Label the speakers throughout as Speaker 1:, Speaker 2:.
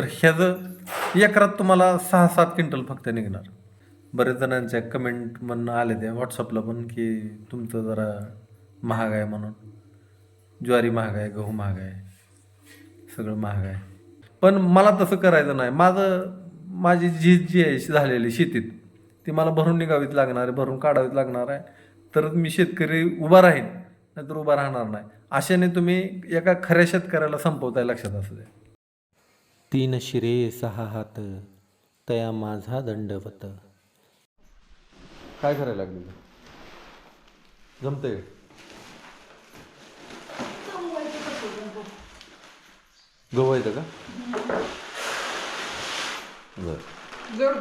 Speaker 1: तर ह्याचं एकरात तुम्हाला सहा सात क्विंटल फक्त निघणार. बरेच जणांच्या कमेंट म्हणणं आले ते व्हॉट्सअपला पण की तुमचं जरा महाग आहे म्हणून. ज्वारी महाग आहे गहू महाग आहे सगळं महाग आहे. पण मला तसं करायचं नाही. माझं माझी जी जी आहे झालेली शेतीत ती मला भरून निघावीच लागणार आहे भरून काढावीच लागणार आहे. तर मी शेतकरी उभा राहीन नाहीतर उभा राहणार नाही. अशाने तुम्ही एका खऱ्या शेतकऱ्याला संपवताय लक्षात असू द्या.
Speaker 2: तीन शिरे सहा हात तया माझा दंडवत.
Speaker 1: काय करायला लागली? जमतंय? गहू येतं का? बर.
Speaker 3: जोड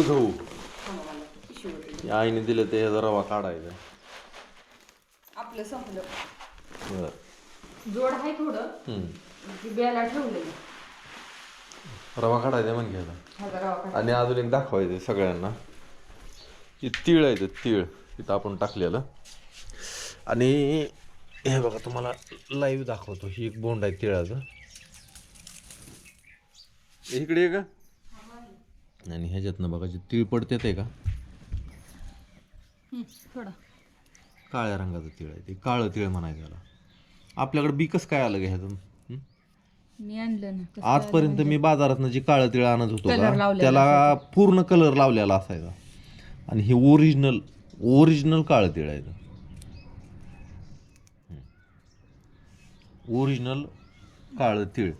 Speaker 3: गहू
Speaker 1: हे आईने दिलं ते रवा काढायचा.
Speaker 3: आपलं संपलं.
Speaker 1: बर.
Speaker 3: जोड आहे थोडं. ती बेला ठेवलेली
Speaker 1: रवा काढायचा म्हण घ्यायला
Speaker 3: ह्याचा रवा काढ
Speaker 1: आणि अजून एक दाखवायचं सगळ्यांना. की तीळ आहे ते तीळ इथं आपण टाकलेलं. आणि हे बघा तुम्हाला लाईव्ह दाखवतो. ही एक बोंड आहे तिळाचं. इकडे आहे का? आणि ह्याच्यातनं बघा जे तीळ पडते ते का?
Speaker 3: थोडं.
Speaker 1: काळ्या रंगाचं तीळ आहे ते. काळं तीळ म्हणायचं त्याला आपल्याकडे बी कसं काय आलं का ह्यातून? हं?
Speaker 3: मी आणलं ना
Speaker 1: आजपर्यंत मी बाजारातनं जे काळं तिळ आणत होतो
Speaker 3: Colour
Speaker 1: का
Speaker 3: लावलेला
Speaker 1: त्याला पूर्ण कलर लावलेला असायचा. आणि हे ओरिजिनल ओरिजिनल काळं तिळ आहे ओरिजिनल काळं तिळ.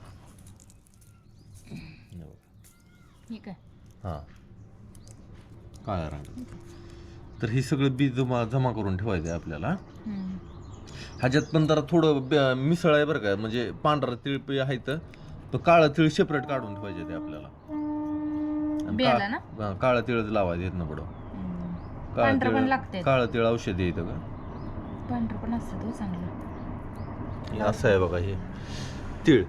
Speaker 3: ठीक आहे
Speaker 1: हां. काळ्या रंग. तर हे सगळं बी जमा जमा करून ठेवायचं आहे आपल्याला ह्याच्यात पण जरा थोडं मिसळ आहे बरं का. म्हणजे पांढरं तिळ आहे तर तो काळं तिळ सेपरेट काढून ठेवायचे ते आपल्याला. काळं तिळच लावायचं येत ना बडं काळं तिळ तिळ औषध येतं का?
Speaker 3: पांढरं पण असतं तो चांगलं.
Speaker 1: हे असं आहे बघा हे. तीळ.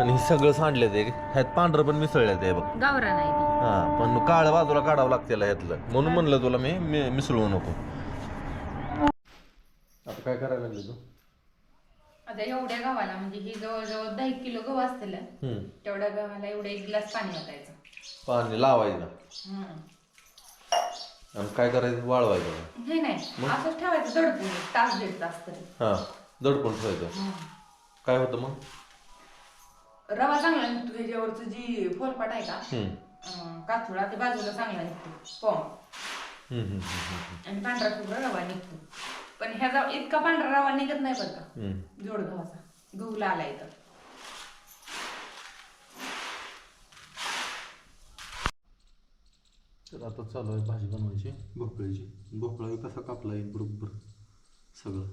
Speaker 1: आणि हे सगळं सांडलं ते ह्यात पांढरं पण मिसळलं ते बघ.
Speaker 3: गावरा नाही
Speaker 1: हा पण काळं बाजूला काढावं लागतं ह्यातलं. म्हणून म्हणलं तुला मी- मिसळू नको. आता काय करायला लागले तू?
Speaker 3: आता एवढ्या गव्हाला म्हणजे ही जवळजवळ दहा एक किलो गहू असतील
Speaker 1: हम्म.
Speaker 3: तेवढ्या गव्हाला एवढं एक ग्लास पाणी ओतायचं.
Speaker 1: पाणी लावायचं.
Speaker 3: हम्म.
Speaker 1: आणि काय करायचं? वाळवायचं.
Speaker 3: नाही नाही असंच ठेवायचं दडपून एक तास दीड तास तरी.
Speaker 1: हा दडपून ठेवायचं. काय होतं मग?
Speaker 3: रवा चांगला निघतो ह्याच्यावरचं जी फोलपाट आहे का
Speaker 1: हम्म.
Speaker 3: अं, काथुळा ते बाजूला चांगला निघतो पॉम.
Speaker 1: हम्म, हम्म, हम्म,
Speaker 3: आणि पांढरा शुभ्र रवा निघतो. पण ह्याचा इतका पांढरा रवा निघत नाही बरं का. जोड गव्हाचा. गहू लाला इथं.
Speaker 1: तर आता चालू आहे भाजी बनवायची भोपळ्याची. भोपळा बी कसा कापला येईल बरोबर सगळं.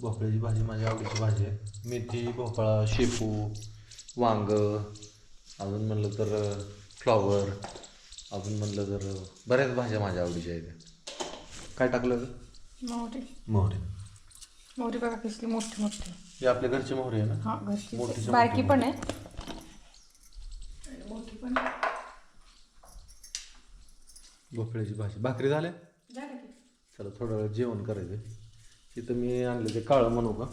Speaker 1: भोपळ्याची भाजी माझ्या आवडीची भाजी आहे. मेथी भोपळा शेपू वांग अजून म्हणलं तर फ्लॉवर अजून म्हणलं तर बऱ्याच भाज्या माझ्या आवडीच्या आहेत. काय टाकलं?
Speaker 4: मोहरी.
Speaker 1: मोहरी.
Speaker 4: मोहरी बघा कसली मोठी मोठी.
Speaker 1: ही आपल्या घरची मोहरी आहे ना?
Speaker 4: हा घरची
Speaker 1: मोठीच्या
Speaker 4: बारकी
Speaker 1: मोठी
Speaker 4: पण आहे. मोठी पण आहे.
Speaker 1: भोपळ्याची भाजी. भाकरी झाल्या?
Speaker 4: झालं की.
Speaker 1: चला थोडं वेळ जेवण करायचं तिथं मी आणले ते काळं म्हणू का?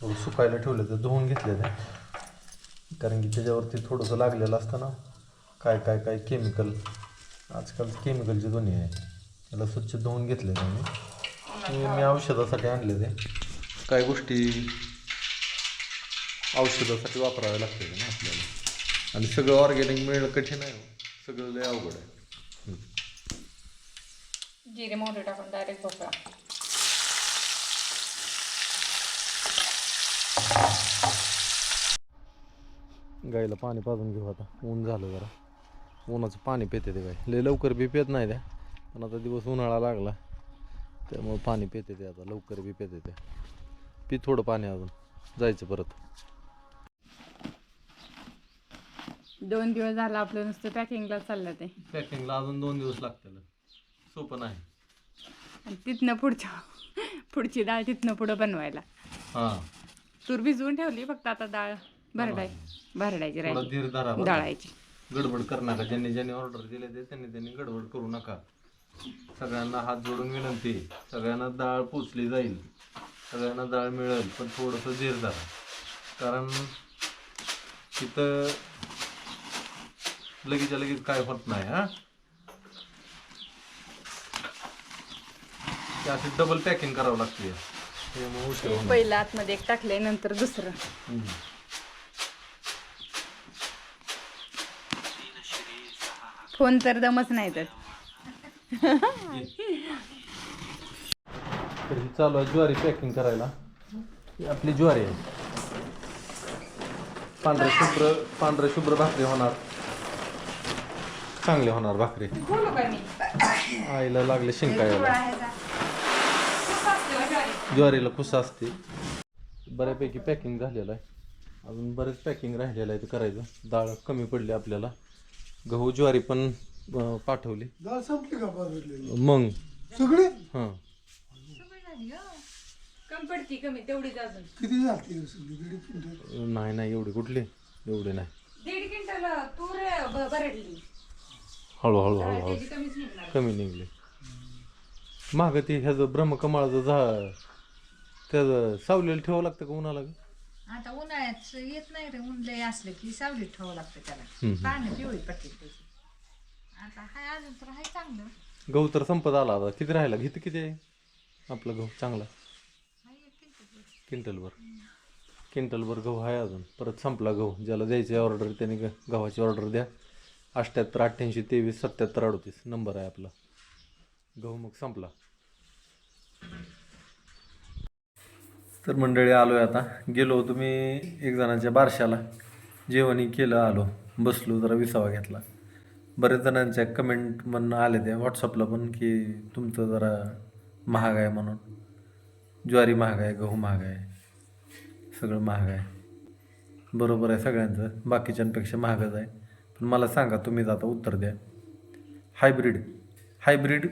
Speaker 1: थोडं सुकायला ठेवलं तर धुवून घेतले ते कारण की त्याच्यावरती थोडंसं लागलेलं असतं ना काय काय काय केमिकल आजकाल केमिकलचे दोन्ही आहे. त्याला स्वच्छ धुवून घेतले मी. हे मी औषधासाठी आणले ते. काय गोष्टी औषधासाठी वापराव्या लागते ना आपल्याला. आणि सगळं ऑर्गॅनिक मिळणं कठीण आहे हो. सगळं लय अवघड आहे.
Speaker 4: जिरे मोहरी टाकून डायरेक्ट भोपळा.
Speaker 1: गाईला पाणी पाजून घेऊ आता. ऊन झालं जरा. उन्हाचं पाणी पिते ते गाय लय लवकर बी पेत नाही त्या. पण आता दिवस उन्हाळा लागला. त्यामुळे पाणी पिते ते आता लवकर बी पिते ते. पी थोडं पाणी अजून जायचं परत.
Speaker 4: दोन दिवस झाला आपलं नुसतं पॅकिंगला चाललं ते.
Speaker 1: पॅकिंगला अजून दोन दिवस लागतील. सोपं नाही.
Speaker 4: आणि तिथनं पुढच्या पुढची डाळ तिथनं पुढं बनवायला.
Speaker 1: हां.
Speaker 4: तूर भिजवून ठेवली फक्त आता डाळ भरडाय भरडायची
Speaker 1: थोडा
Speaker 4: राहिली.
Speaker 1: धीर धरा बरं. गडबड कर नका. ज्यांनी ज्यांनी ऑर्डर दिले ते त्यांनी त्यांनी गडबड करू नका. सगळ्यांना हात जोडून विनंती सगळ्यांना डाळ पोचली जाईल. सगळ्यांना डाळ मिळेल पण थोडंसं धीर धरा. कारण तिथं लगेचच्या लगेच काय होत नाही हा? ते अशी डबल पॅकिंग करावं लागते. त्यामुळे उशीर होणार.
Speaker 4: पहिलं आतमध्ये एक टाकलंय नंतर दुसरं.
Speaker 1: हम्म.
Speaker 4: फोन तर दमच नाही तर.
Speaker 1: तर ही चालू आहे ज्वारी पॅकिंग करायला. ही आपली ज्वारी आहे. पांढरे शुभ्र पांढरे शुभ्र भाकरी होणार. चांगले होणार भाकरी. आईला लागले शिंका यायला ज्वारीला खुस असते. बऱ्यापैकी पॅकिंग झालेलं आहे. अजून बरेच पॅकिंग राहिलेलं आहे ते करायचं. डाळ कमी पडली आपल्याला. गहू ज्वारी पण अं, पाठवली.
Speaker 5: डाळ संपली का बाजूला
Speaker 1: मग.
Speaker 5: सगळे?
Speaker 1: हां.
Speaker 4: कमी पडती कमी तेवढीच अजून.
Speaker 5: किती झाली सगळी? दीड क्विंटल?
Speaker 1: नाही नाही एवढी कुठली? एवढी नाही.
Speaker 3: दीड क्विंटल तूर ब- भरडली
Speaker 1: हळूहळू हळूहळू.
Speaker 3: त्याची कमीच निघणार.
Speaker 1: कमी निघले. मागं ते ह्याचं ब्रह्मकमळाचं झा त्याचं सावलेलं ठेवावं लागतं का उन्हाला? ग?
Speaker 6: आता उन्हाळ्यात येत नाही रे ऊन लय असलं की सावलीत ठेवावं लागतं त्याला.
Speaker 1: हम्म.
Speaker 6: पाणी पिवळी त्याची आता हाय अजून तर हाय चांगलं.
Speaker 1: गहू तर संपत आला आता. किती राहिला? किती किती आहे? आपलं गहू चांगला.
Speaker 6: हाय एक किंचित.
Speaker 1: क्विंटलभर क्विंटलभर गहू आहे अजून. परत संपला गहू. ज्याला द्यायची ऑर्डर त्याने ग- गव्हाची ऑर्डर द्या. अठ्ठ्याहत्तर अठ्ठ्याऐंशी तेवीस सत्याहत्तर अडतीस. नंबर आहे आपला. गहू मग संपला. तर मंडळी आलोय आता. गेलो होतो मी एक जणांच्या बारशाला. जेवणी केलं आलो. बसलो जरा विसावा घेतला. बरेच जणांच्या कमेंट म्हणून आले त्या व्हॉट्सअपला पण की तुमचं जरा महाग आहे म्हणून. ज्वारी महाग आहे गहू महाग आहे सगळं महाग आहे. बरोबर आहे सगळ्यांचं बाकीच्यांपेक्षा महागच आहे. पण मला सांगा तुम्हीच आता उत्तर द्या. हायब्रिड हायब्रिड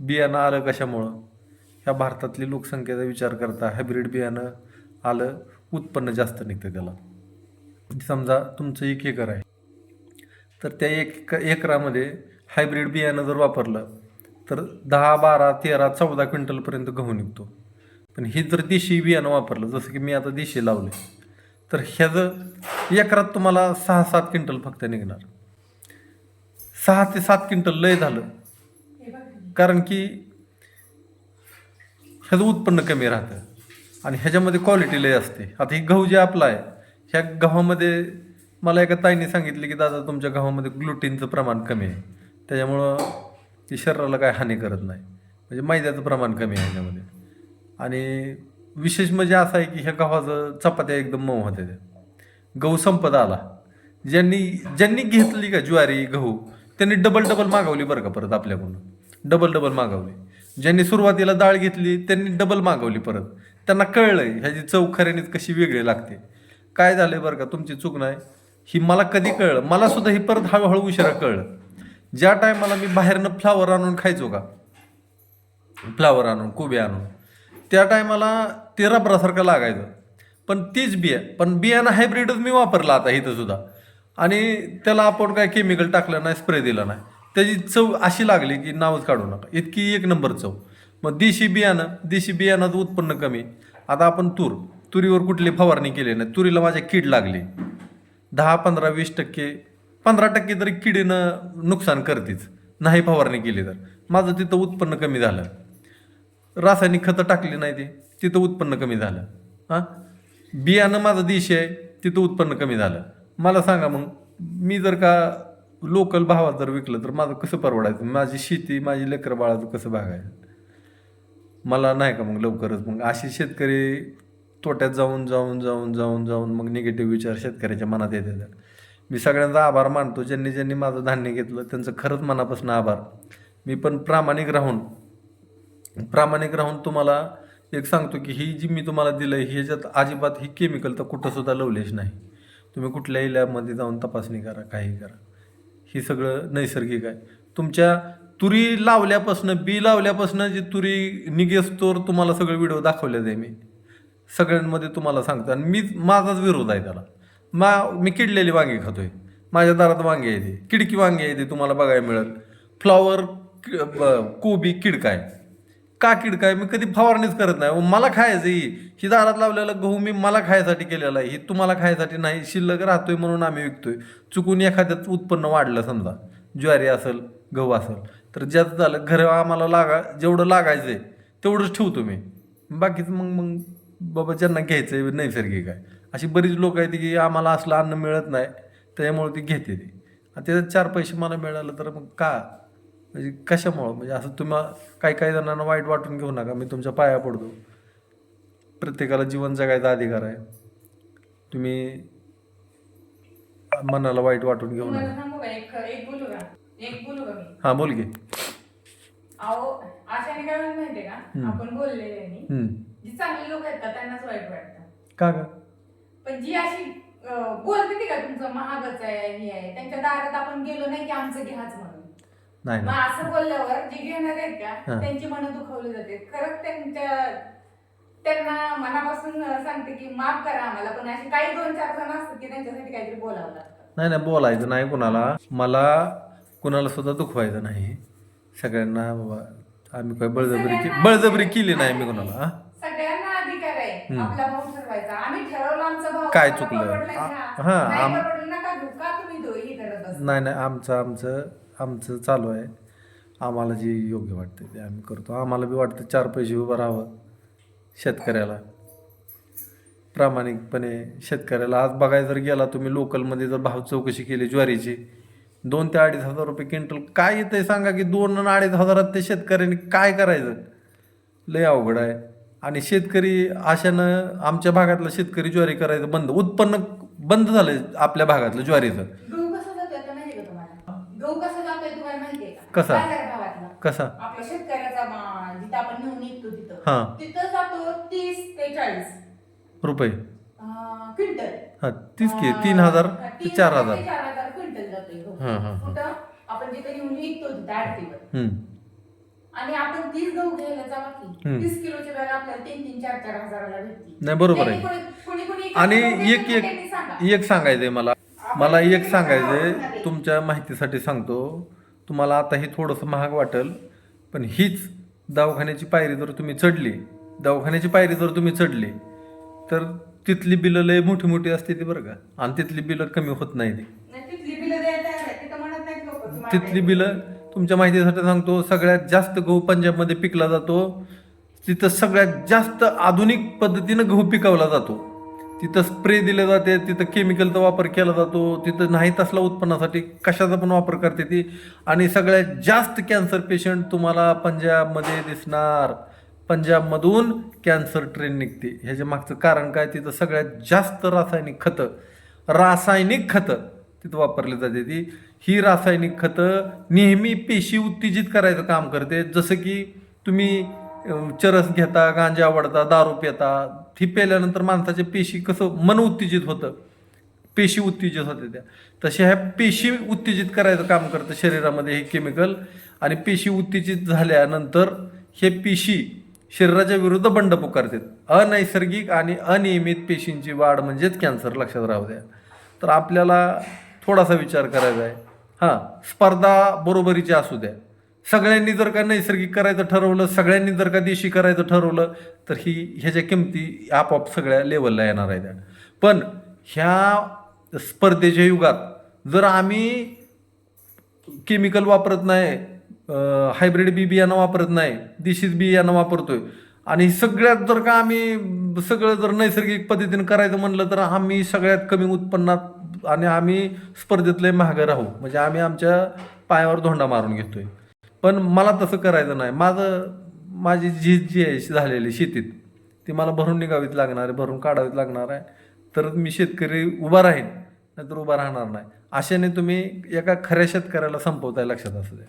Speaker 1: बियाणं आलं कशामुळं? ह्या भारतातली लोकसंख्येचा विचार करता हायब्रिड बियाणं आलं उत्पन्न जास्त निघतं त्याला. समजा तुमचं एक एकर आहे. तर त्या एक एकरामध्ये हायब्रिड बियाणं जर वापरलं तर दहा बारा तेरा चौदा क्विंटलपर्यंत गहू निघतो. पण हे जर देशी बियाणं वापरलं जसं की मी आता देशी लावले तर ह्याचं एकरात तुम्हाला सहा सात क्विंटल फक्त निघणार. सहा ते सात क्विंटल लय झालं. कारण की ह्याचं उत्पन्न कमी राहतं आणि ह्याच्यामध्ये क्वालिटी लय असते. आता ही गहू जे आपला आहे ह्या गव्हामध्ये मला एका ताईने सांगितले की दादा तुमच्या गव्हामध्ये ग्लुटीनचं प्रमाण कमी आहे. त्याच्यामुळं ती शरीराला काय हानी करत नाही. म्हणजे मैद्याचं प्रमाण कमी आहे ह्याच्यामध्ये आणि विशेष म्हणजे असं आहे की ह्या गव्हाचं चपात्या एकदम मऊ होत्या त्या. गहू संपत आला. ज्यांनी ज्यांनी घेतली का ज्वारी गहू त्यांनी डबल डबल मागवली बरं का परत आपल्याकडून. डबल डबल मागवली. ज्यांनी सुरुवातीला डाळ घेतली त्यांनी डबल मागवली परत. त्यांना कळलं ह्याची चव खऱ्यानीच कशी वेगळी लागते. काय झालंय बरं का तुमची चूक नाही? ही मला कधी कळलं? मला सुद्धा ही परत हळूहळू उशिरा कळलं. ज्या टायमाला मी बाहेरनं फ्लावर आणून खायचो का? फ्लावर आणून कोबी आणून. त्या टायमाला ते रबरासारखं लागायचं. पण तीच बिया पण बियाणं हायब्रिडच मी वापरला आता इथं सुद्धा. आणि त्याला आपण काय केमिकल टाकलं नाही स्प्रे दिला नाही. त्याची चव अशी लागली की नावच काढू नका. इतकी एक नंबर चव. मग देशी बियाणं देशी बियाणाचं उत्पन्न कमी. आता आपण तूर. तुरीवर कुठली फवारणी केली नाही. तुरीला माझ्या कीड लागली. दहा पंधरा वीस टक्के पंधरा टक्के तरी किडीनं नुकसान करतेच नाही फवारणी केली तर. माझं तिथं उत्पन्न कमी झालं. रासायनिक खतं टाकली नाही ते तिथं उत्पन्न कमी झालं. हां? बियाणं माझं देशी आहे तिथं उत्पन्न कमी झालं. मला सांगा मग मी जर का लोकल भावात जर विकलं तर माझं कसं परवडायचं? माझी शेती माझी लेकरं बाळाचं कसं भागायचं मला नाही का मग लवकरच मग असे शेतकरी तोट्यात जाऊन जाऊन जाऊन जाऊन जाऊन मग निगेटिव्ह विचार शेतकऱ्याच्या मनात येतात. मी सगळ्यांचा आभार मानतो. ज्यांनी ज्यांनी माझं धान्य घेतलं त्यांचं खरंच मनापासून आभार. मी पण प्रामाणिक राहून प्रामाणिक राहून तुम्हाला एक सांगतो की ही जी मी तुम्हाला दिलं आहे ह्याच्यात अजिबात ही केमिकल तर कुठंसुद्धा लवलेच नाही. तुम्ही कुठल्याही लॅबमध्ये जाऊन तपासणी करा काही करा. ही सगळं नैसर्गिक आहे. तुमच्या तुरी लावल्यापासनं बी लावल्यापासनं जी तुरी निघेस्तोर तुम्हाला सगळे व्हिडिओ दाखवले आहे मी. सगळ्यांमध्ये तुम्हाला सांगतो. आणि मी माझाच विरोध आहे त्याला. मा मी किडलेली वांगी खातोय. माझ्या दारात वांगी येते किडकी वांगी येते तुम्हाला बघायला मिळेल. फ्लॉवर कोबी किडकाय आहे. का किडकाय मी कधी फवारणीच करत नाही. मला खायचं ही ही दारात लावलेला गहू मी मला खायसाठी केलेला आहे. ही तुम्हाला खायसाठी नाही. शिल्लक राहतोय म्हणून आम्ही विकतोय. चुकून एखाद्यात उत्पन्न वाढलं समजा. ज्वारी असेल गहू असेल. तर ज्याचं झालं घर आम्हाला लागा जेवढं लागायचं आहे तेवढंच ठेवतो मी. बाकीचं मग मग बाबा ज्यांना घ्यायचं आहे नैसर्गिक आहे. अशी बरीच लोक आहेत की आम्हाला असलं अन्न मिळत नाही त्याच्यामुळे ती घेते ती. आणि त्याच्यात चार पैसे मला मिळालं तर मग का? म्हणजे कशामुळं? म्हणजे असं तुम्हा काही काही जणांना वाईट वाटून घेऊ नका मी तुमच्या पाया पडतो. प्रत्येकाला जीवन जगायचा अधिकार आहे. तुम्ही मनाला वाईट वाटून घेऊ नका. हां बोल घे
Speaker 3: अहो अशाने काय होईल माहितीये का? आपण बोललेले. जी चांगली लोक आहेत का त्यांनाच वाईट वाटतं.
Speaker 1: का का
Speaker 3: पण जी अशी अं, बोलते ती का तुमचं महागच आहे हे आहे त्यांच्या दारात आपण गेलो नाही की आमचं घ्याच म्हणून.
Speaker 1: नाही
Speaker 3: मग असं बोलल्यावर जे घेणार आहेत
Speaker 1: हा.
Speaker 3: का त्यांची मनं दुखवली जाते. खरंच त्यांच्या त्यांना मनापासून सांगते की माफ करा आम्हाला पण असे काही दोन चार जण असतात की त्यांच्यासाठी काहीतरी बोलावं लागतं.
Speaker 1: नाही नाही बोलायचं नाही कुणाला. मला कुणाला सुद्धा दुखवायचं नाही. सगळ्यांना बाबा आम्ही काय बळजबरी के बळजबरी केली नाही मी कुणाला हा?
Speaker 3: आपला भाऊ ठरवायचा. आम्ही ठरवलं आमचा भाऊ.
Speaker 1: काय चुकलं? हा,
Speaker 3: नाही
Speaker 1: आम-? नाही नाही आमचं आमचं आमचं चालू आहे. आम्हाला जे योग्य वाटतं ते आम्ही करतो. आम्हाला बी वाटतं चार पैसे उभं राहावं शेतकऱ्याला. प्रामाणिकपणे शेतकऱ्याला. आज बघायला जर गेला तुम्ही लोकलमध्ये जर भाव चौकशी केली ज्वारीची दोन ते अडीच हजार रुपये क्विंटल. काय येतंय सांगा की दोन आणि अडीच हजारात ते शेतकऱ्यांनी काय करायचं? लय अवघड आहे. आणि शेतकरी अशानं आमच्या भागातला शेतकरी ज्वारी करायचं बंद उत्पन्न बंद झालं आपल्या भागातलं ज्वारीचं.
Speaker 3: गहू कसा जातोय आता माहितीये का तुम्हाला? गहू कसा जातोय तुम्हाला माहितीये का?
Speaker 1: कसा?
Speaker 3: बाजार भावातला.
Speaker 1: कसा?
Speaker 3: आपल्या शेतकऱ्याचा मा- जिथं आपण नेऊन निघतो
Speaker 1: हा.
Speaker 3: तिथं तिथं जातो तीस ते चाळीस.
Speaker 1: रुपये.
Speaker 3: अं, क्विंटल.
Speaker 1: हां तीच की तीन हजार ते
Speaker 3: तीन
Speaker 1: चार हजार.
Speaker 3: ते चार हजार क्विंटल जातोय गहू.
Speaker 1: हा, हा, हा.
Speaker 3: कुठं? आपण जिथं नेऊन विकतो तिथं आडतीवर
Speaker 1: हम्म.
Speaker 3: आणि आपण तीस गहू घ्यायला जावा की
Speaker 1: हम्म.
Speaker 3: किलोची बॅग आपल्याला तीन तीन चार चार हजाराला भेटती
Speaker 1: नाही, बरोबर
Speaker 3: त्यांनी
Speaker 1: आहे.
Speaker 3: कोणी- कोणी कोणी
Speaker 1: आणि एक
Speaker 3: त्यांनी
Speaker 1: एक
Speaker 3: सांगा.
Speaker 1: एक सांगायचंय मला मला एक सांगायचंय तुमच्या माहितीसाठी सांगतो तुम्हाला आता हे थोडंसं महाग वाटेल पण हीच दवाखान्याची पायरी जर तुम्ही चढली दवाखान्याची पायरी जर तुम्ही चढली तर तिथली बिलं लय मोठी मोठी असते ती बरं का आणि तिथली बिलं कमी होत नाही ती
Speaker 3: नाही, तिथली बिलं द्यायला तयार आहे. तिथं म्हणत नाहीत लोकं की
Speaker 1: तिथली बिलं तुमच्या माहितीसाठी सांगतो सगळ्यात जास्त गहू पंजाबमध्ये पिकला जातो. तिथं सगळ्यात जास्त आधुनिक पद्धतीनं गहू पिकवला जातो. तिथं स्प्रे दिले जाते तिथं केमिकलचा वापर केला जातो तिथं नाही तसला उत्पन्नासाठी कशाचा पण वापर करते ती. आणि सगळ्यात जास्त कॅन्सर पेशंट तुम्हाला पंजाबमध्ये दिसणार. पंजाबमधून कॅन्सर ट्रेन निघते. ह्याच्या मागचं कारण काय? तिथं सगळ्यात जास्त रासायनिक खतं. रासायनिक खतं. तिथं वापरली जाते ती. ही रासायनिक खतं नेहमी पेशी उत्तेजित करायचं काम करते. जसं की तुम्ही चरस घेता गांजा आवडता दारू पिता ती प्यायल्यानंतर माणसाचे पेशी कसं मन उत्तेजित होतं. पेशी उत्तेजित होते त्या. तशा ह्या पेशी उत्तेजित करायचं काम करतं शरीरामध्ये हे केमिकल आणि पेशी उत्तेजित झाल्यानंतर हे पेशी शरीराच्या विरुद्ध बंड पुकारतात. अनैसर्गिक आणि अनियमित पेशींची वाढ म्हणजेच कॅन्सर लक्षात राहू द्या. तर आपल्याला थोडासा विचार करायचा आहे. हां स्पर्धा बरोबरीची असू द्या. सगळ्यांनी जर का नैसर्गिक करायचं ठरवलं सगळ्यांनी जर का देशी करायचं ठरवलं तर ही ह्याच्या किमती आपोआप सगळ्या लेवलला येणार आहेत. पण ह्या स्पर्धेच्या युगात जर आम्ही केमिकल वापरत नाही हायब्रिड बी बियाणं वापरत नाही देशीच बियाणं वापरतोय आणि सगळ्यात जर का आम्ही सगळं जर नैसर्गिक पद्धतीने करायचं म्हणलं तर आम्ही सगळ्यात कमी उत्पन्नात आणि आम्ही स्पर्धेतले महाग राहू. म्हणजे आम्ही आमच्या पायावर धोंडा मारून घेतोय. पण मला तसं करायचं नाही. माझं माझी जी जी आहे झालेली शेतीत ती मला भरून निघावीच लागणार आहे भरून काढावीच लागणार आहे. तरच मी शेतकरी उभा राहीन नाहीतर उभा राहणार नाही. अशाने तुम्ही एका खऱ्या शेतकऱ्याला संपवताय लक्षात असू द्या.